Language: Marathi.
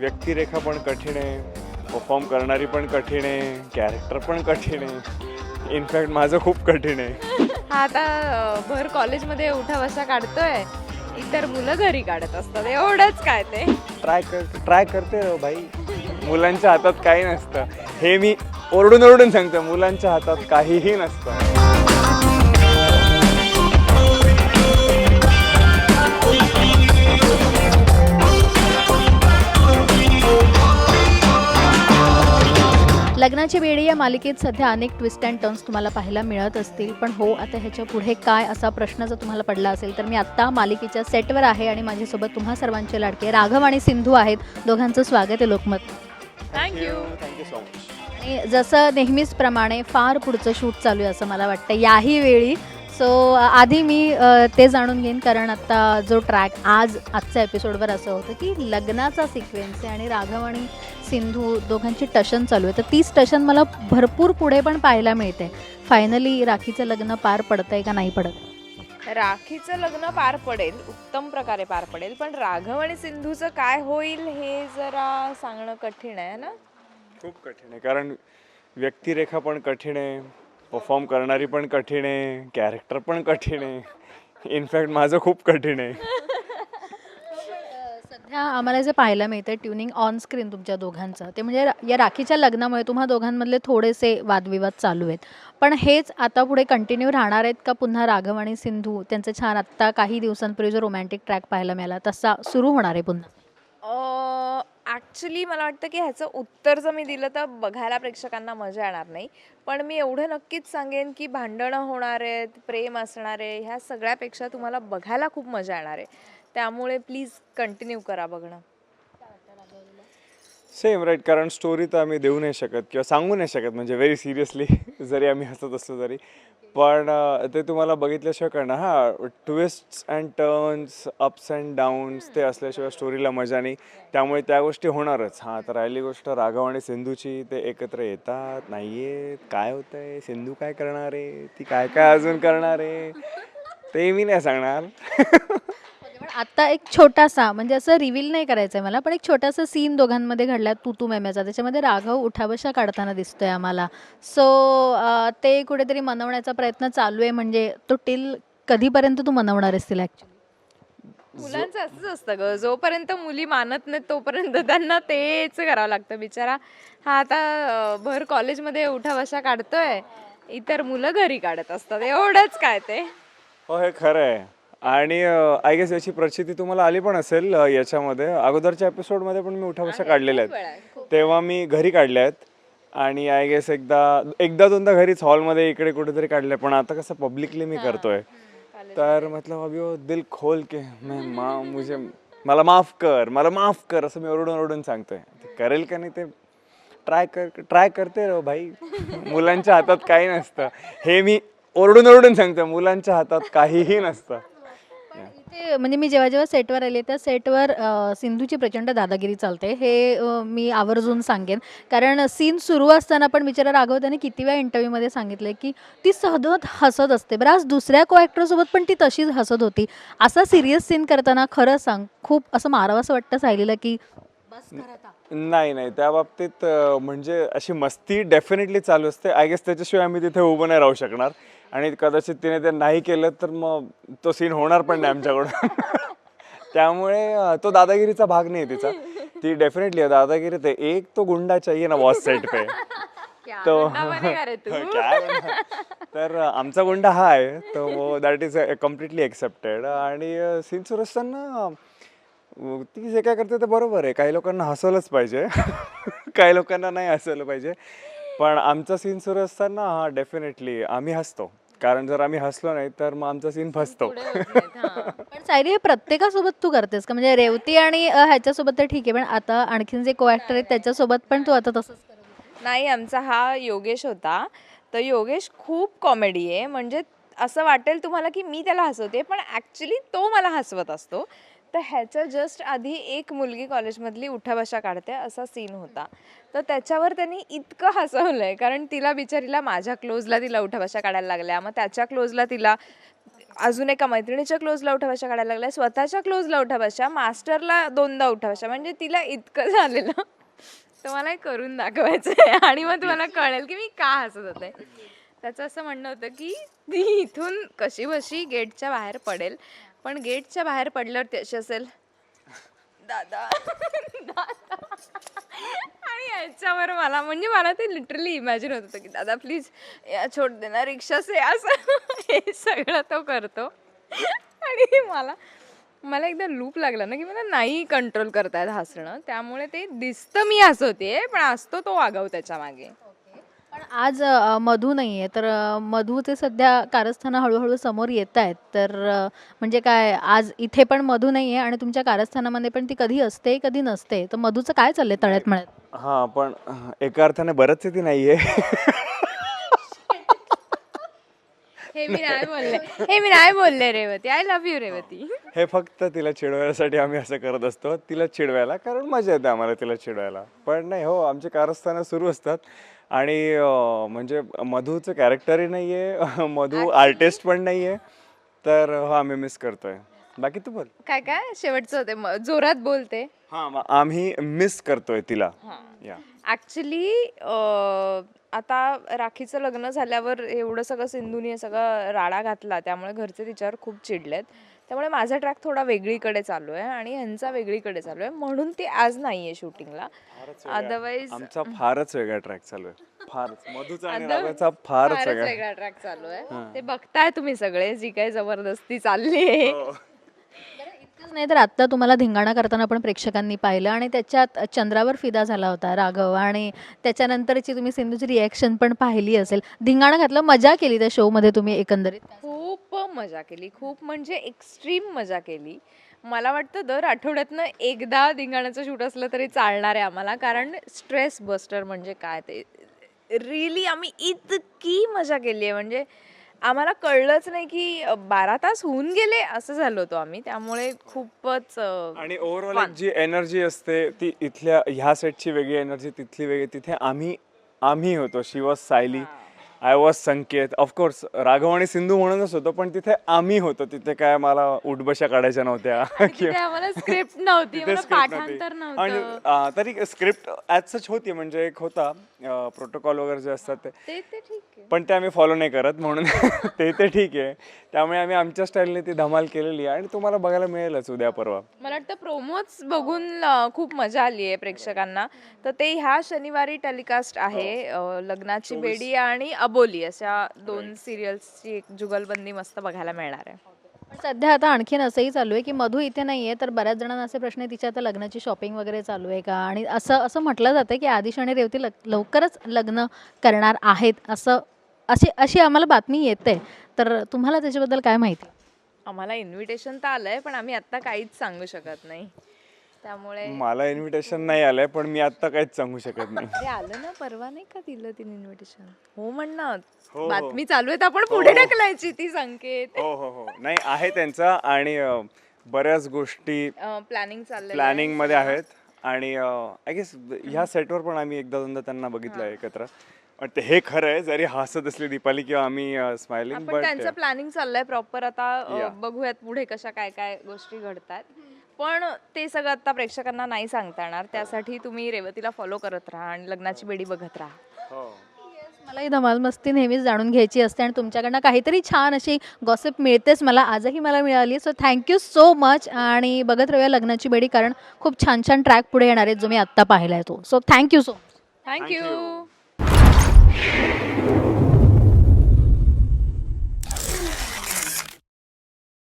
व्यक्तिरेखा पण कठीण आहे. परफॉर्म करणारी पण कठीण आहे. कॅरेक्टर पण कठीण आहे. इनफॅक्ट माझं खूप कठीण आहे. हा आता भर कॉलेजमध्ये उठा बसा काढतोय. इतर मुलं घरी काढत असतात. एवढंच काय ते? ट्राय कर ट्राय करते रे भाई. मुलांच्या हातात काही नसतं. हे मी ओरडून ओरडून सांगतो. मुलांच्या हातात काहीही नसतं. लग्नाची बेडी या मालिकेत सध्या अनेक ट्विस्ट अँड टर्न्स तुम्हाला पाहायला मिळत असतील. पण हो आता ह्याच्या पुढे काय असा प्रश्न जर तुम्हाला पडला असेल तर मी आत्ता मालिकेच्या सेटवर आहे आणि माझ्यासोबत तुम्हा सर्वांचे लाडके राघव आणि सिंधू आहेत. दोघांचं स्वागत आहे Lokmat. Thank you thank you so much आणि जसं नेहमीच प्रमाणे फार पुढचं शूट चालू आहे असं मला वाटतं. याही वेळी सो आधी मी ते जाणून घेईन कारण आता जो ट्रॅक आज आजच्या एपिसोडवर असं होतं की लग्नाचा सिक्वेन्स आहे आणि राघव आणि सिंधू दोघांची टशन चालू आहे. तर तीच टशन मला भरपूर पुढे पण पाहायला मिळते. फायनली राखीचं लग्न पार पडतंय का नाही पडत? राखीचं लग्न पार पडेल उत्तम प्रकारे पार पडेल. पण राघव आणि सिंधूचं काय होईल हे जरा सांगणं कठीण आहे ना? खूप कठीण आहे. कारण व्यक्तिरेखा पण कठीण आहे. परफॉर्म करणारी पण कठीण आहे कॅरेक्टर पण कठीण आहे. इनफॅक्ट माझं खूप कठीण आहे. सध्या आम्हाला जे पाहायला मिळतं ट्युनिंग ऑन स्क्रीन तुमच्या दोघांचं ते म्हणजे या राखीच्या लग्नामुळे तुम्हा दोघांमधले थोडेसे वादविवाद चालू आहेत. पण हेच आता पुढे कंटिन्यू राहणार आहेत का पुन्हा राघव आणि सिंधू? त्यांचं छान आत्ता काही दिवसांपूर्वी जो रोमॅन्टिक ट्रॅक पाहायला मिळाला तसा सुरू होणार आहे पुन्हा. ॲक्च्युली मला वाटतं की ह्याचं उत्तर जर मी दिलं तर बघायला प्रेक्षकांना मजा येणार नाही. पण मी एवढं नक्कीच सांगेन की भांडणं होणार आहेत प्रेम असणार आहे ह्या सगळ्यापेक्षा तुम्हाला बघायला खूप मजा येणार आहे. त्यामुळे प्लीज कंटिन्यू करा बघणं. सेम राईट कारण स्टोरी तर आम्ही देऊ नाही शकत किंवा सांगू नाही शकत म्हणजे व्हेरी सिरियसली जरी आम्ही हसत असलो तरी. पण ते तुम्हाला बघितल्याशिवाय कळणार. हां twists and turns ups and downs ते असल्याशिवाय स्टोरीला मजा नाही. त्यामुळे त्या गोष्टी होणारच. हां तर राहिली गोष्ट राघव आणि सिंधूची. ते एकत्र येतात नाही आहेत काय होतंय? सिंधू काय करणार आहे? ती काय काय अजून करणार आहे? ते मी नाही सांगणार. आता एक छोटासा म्हणजे असं रिव्हील नाही करायचं आहे मला पण एक छोटासा सीन दोघांमध्ये घडला तू तू मेम्याचा त्याच्यामध्ये राघव उठाबशा काढताना दिसतोय आम्हाला. सो ते कुठेतरी मनवण्याचा प्रयत्न चालू आहे म्हणजे तो टिल कधीपर्यंत तू मनवणार आहेस तिला ॲक्च्युली मुलांचं असंच असतं ग. जोपर्यंत मुली मानत नाहीत तोपर्यंत त्यांना तेच करावं लागतं. बिचारा हा आता भर कॉलेजमध्ये उठा बसा काढतोय. इतर मुलं घरी काढत असतात. एवढंच काय ते. हो हे खरं आहे. आणि आय गेस याची प्रचिती तुम्हाला आली पण असेल अ, याच्यामध्ये. अगोदरच्या एपिसोडमध्ये पण मी उठाबशा काढलेल्या आहेत. तेव्हा मी घरी काढल्या आहेत. आणि आय गेस एकदा एकदा दोनदा घरीच हॉलमध्ये इकडे कुठेतरी काढले पण आता कसं पब्लिकली मी करतोय. तर मतलब अभी वो दिल खोल के मैं मा मुझे मला माफ कर मला माफ कर असं मी ओरडून ओरडून सांगतोय. ते करेल का नाही ते ट्राय कर ट्राय करते रे भाई. मुलांच्या हातात काही नसतं. हे मी ओरडून ओरडून सांगतोय. मुलांच्या हातात काहीही नसतं. ते म्हणजे मी जेव्हा जेव्हा सेटवर आले त्या सेटवर अ, सिंधूची प्रचंड दादागिरी चालते. हे अ, मी आवर्जून सांगेन. कारण सीन सुरू असताना पण बिचारा राघव त्याने किती वेळा इंटरव्ह्यूमध्ये सांगितलं की ती सतत हसत असते. बरं आज दुसऱ्या को ॲक्टरसोबत पण ती तशीच हसत होती. असा सिरियस सीन करताना खरं सांग खूप असं मारावंसं वाटतं सायलीला की बस कर आता. नाही नाही. त्या बाबतीत अं, म्हणजे अशी मस्ती डेफिनेटली चालू असते. आय गेस त्याच्याशिवाय आम्ही तिथे उभं नाही राहू शकणार. आणि कदाचित तिने ते नाही केलं तर मग तो सीन होणार पण नाही आमच्याकडून. त्यामुळे तो दादागिरीचा भाग नाही तिचा. ती डेफिनेटली दादागिरी ते एक तो गुंडा चाहिए ना बॉस सेट पे. तो? तर आमचा गुंडा हा आहे. तो दॅट इज कम्प्लिटली एक्सेप्टेड आणि सीन सुरू असताना ती जे काय करते ते बरोबर आहे. काही लोकांना हसवलंच पाहिजे. काही लोकांना नाही हसवलं पाहिजे. पण आमचा सीन सुरू असताना हा डेफिनेटली आम्ही हसतो. कारण जर आम्ही हसलो नाही तर मग आमचा सीन फसतो. पुढे होत नाहीत, हा. पण सायली हे प्रत्येकासोबत तू करतेस का? म्हणजे रेवती आणि अ, ह्याच्यासोबत तर ठीक आहे पण आता आणखीन जे को ॲक्टर आहेत त्याच्यासोबत पण तू आता तसंच करत. नाही आमचा हा योगेश होता. तर योगेश खूप कॉमेडी आहे. म्हणजे असं वाटेल तुम्हाला की मी त्याला हसवते पण ॲक्च्युली तो मला हसवत असतो. तर ह्याच्या जस्ट आधी एक मुलगी कॉलेजमधली उठाभाषा काढते असा सीन होता. तर त्याच्यावर त्यांनी इतकं हसवलंय कारण तिला बिचारीला माझ्या क्लोजला तिला उठाभाषा काढायला लागल्या. मग त्याच्या क्लोजला तिला अजून एका मैत्रिणीच्या क्लोजला उठाभाषा काढायला लागल्या. स्वतःच्या क्लोजला उठाभाषा मास्टरला दोनदा उठाभाषा म्हणजे तिला इतकं झालेलं. तर मला हे करून दाखवायचं आहे आणि मग तुम्हाला कळेल की मी का हसत होते. त्याचं असं म्हणणं होतं की ती इथून कशी बशी गेटच्या बाहेर पडेल. पण गेटच्या बाहेर पडल्यावर ती अशी असेल. दादा. दादा आणि याच्यावर मला म्हणजे मला ते लिटरली इमॅजिन होत होतं की दादा प्लीज या छोड देना रिक्षा से असं. हे सगळं तो करतो. आणि मला मला एकदा लूप लागला ना की मला नाही कंट्रोल करता येत हसणं. त्यामुळे ते दिसतं मी हसवते पण असतो तो वागव त्याच्यामागे. पण आज अ, मधू नाही आहे तर अ, मधूचे सध्या कारस्थानं हळूहळू समोर येत आहेत तर अ, म्हणजे काय आज इथे पण मधू नाही आहे आणि तुमच्या कारस्थानामध्ये पण ती कधी असते कधी नसते. तर मधूचं काय चाललंय तळ्यात मळ्यात? हा पण एका अर्थाने बरंच आहे ती नाहीये. हे मी नाही. बोलले. हे मी नाही बोलले Revati. I love you Revati. हे. फक्त तिला चिडवायसाठी आम्ही असं करत असतो. तिला चिडवायला कारण मजा येते आम्हाला तिला चिडवायला. पण नाही हो आमचे कारस्थानं सुरू असतात. आणि अं, म्हणजे मधूचं कॅरेक्टरही नाही आहे मधू आर्टिस्ट पण नाही आहे तर हो आम्ही मिस करतोय. बाकी तू बोल. काय काय? शेवटचं होते जोरात बोलते. हां आम्ही मिस करतोय तिला. या. ॲक्च्युली आता राखीचं लग्न झाल्यावर एवढं सगळं सिंधूने सगळं राडा घातला त्यामुळे घरचे तिच्यावर खूप चिडलेत. त्यामुळे माझा ट्रॅक थोडा वेगळीकडे चालू आहे आणि ह्यांचा वेगळीकडे चालू आहे. म्हणून ते आज नाही आहे शूटिंगला अदरवाईज आमचा फारच वेगळा ट्रॅक चालू आहे. फारच. मधूचा आणि रागाचा फारच फारच वेगळा. वेगळा ट्रॅक चालू आहे. ते बघताय तुम्ही सगळे जी काही जबरदस्ती चालली आहे. इतकंच नाही तर आत्ता तुम्हाला धिंगाणा करताना पण प्रेक्षकांनी पाहिलं आणि त्याच्यात चंद्रावर फिदा झाला होता राघव आणि त्याच्यानंतरची तुम्ही सिंधूची रिॲक्शन पण पाहिली असेल. धिंगाणा घातलं मजा केली त्या शोमध्ये तुम्ही एकंदरीत? खूप मजा केली खूप म्हणजे एक्स्ट्रीम मजा केली. मला वाटतं दर आठवड्यातनं एकदा धिंगाण्याचं शूट असलं तरी चालणार आहे आम्हाला कारण स्ट्रेस बस्टर म्हणजे काय ते? रिअली आम्ही इतकी मजा केली आहे म्हणजे आम्हाला कळलंच नाही की बारा तास होऊन गेले असं झालो होतो आम्ही. त्यामुळे खूपच आणि ओव्हरऑल जी एनर्जी असते ती इथल्या ह्या सेटची वेगळी एनर्जी तिथली वेगळी तिथे आम्ही आम्ही होतो. She was Sayali I was Sanket. Of course Raghav आणि सिंधू म्हणूनच होतो पण तिथे आम्ही होतो. तिथे काय मला उठबशा काढायच्या नव्हत्या. स्क्रिप्ट नव्हती तिथे नव्हती. आणि तरी स्क्रिप्ट ॲज सच होती म्हणजे एक होता प्रोटोकॉल वगैरे जे असतात ते. पण ते आम्ही फॉलो नाही करत म्हणून ते ते ठीक आहे. त्यामुळे आम्ही आमच्या स्टाईलने ती धमाल केलेली आहे आणि तुम्हाला बघायला मिळेलच उद्या परवा. मला वाटतं प्रोमोच बघून खूप मजा आली आहे प्रेक्षकांना. तर ते ह्या शनिवारी टेलिकास्ट आहे लग्नाची बेडी आणि अबोली अशा दोन सिरियल्सची एक जुगलबंदी मस्त बघायला मिळणार आहे. सध्या आता आणखीन असंही चालू आहे की मधू इथे नाही आहे तर बऱ्याच जणांना असे प्रश्न आहे तिच्या आता लग्नाची शॉपिंग वगैरे चालू आहे का? आणि असं असं म्हटलं जातं की आदिश आणि रेवती लग लवकरच लग्न करणार आहेत असं अशी अशी आम्हाला बातमी येते. तर तुम्हाला त्याच्याबद्दल काय माहिती? आम्हाला इन्व्हिटेशन तर आलंय पण आम्ही आत्ता काहीच सांगू शकत नाही. त्यामुळे मला इन्व्हिटेशन नाही आलंय पण मी आता काहीच सांगू शकत नाही. आलं ना परवा नाही का दिलं तिने इन्व्हिटेशन हो म्हणणं हो, हो. बातमी चालू आहे तर आपण पुढे ढकलायची ती संकेत. हो हो हो. नाही आहे त्यांचा आणि अं, बऱ्याच गोष्टी प्लॅनिंग चाललंय प्लॅनिंगमध्ये आहेत. आणि आय गेस ह्या सेटवर पण आम्ही एकदा दोनदा त्यांना बघितलं एकत्र. पण ते हे खरं आहे जरी हसत असली दीपाली किंवा आम्ही स्माइलिंग पण त्यांचं प्लॅनिंग चाललंय प्रॉपर आता अ. बघूयात पुढे कशा काय काय गोष्टी घडतात. पण ते सगळं आता प्रेक्षकांना नाही सांगता येणार. त्यासाठी तुम्ही रेवतीला फॉलो करत राहा आणि लग्नाची बेडी बघत राहा. मला ही धमाल मस्ती नेहमीच जाणून घ्यायची असते आणि तुमच्याकडनं काहीतरी छान अशी गॉसिप मिळतेच. मला आजही मला मिळाली. सो थँक्यू सो मच आणि बघत राहूया लग्नाची बेडी कारण खूप छान छान ट्रॅक पुढे येणार आहेत जो मी आत्ता पाहिला आहे तो so thank you so much thank you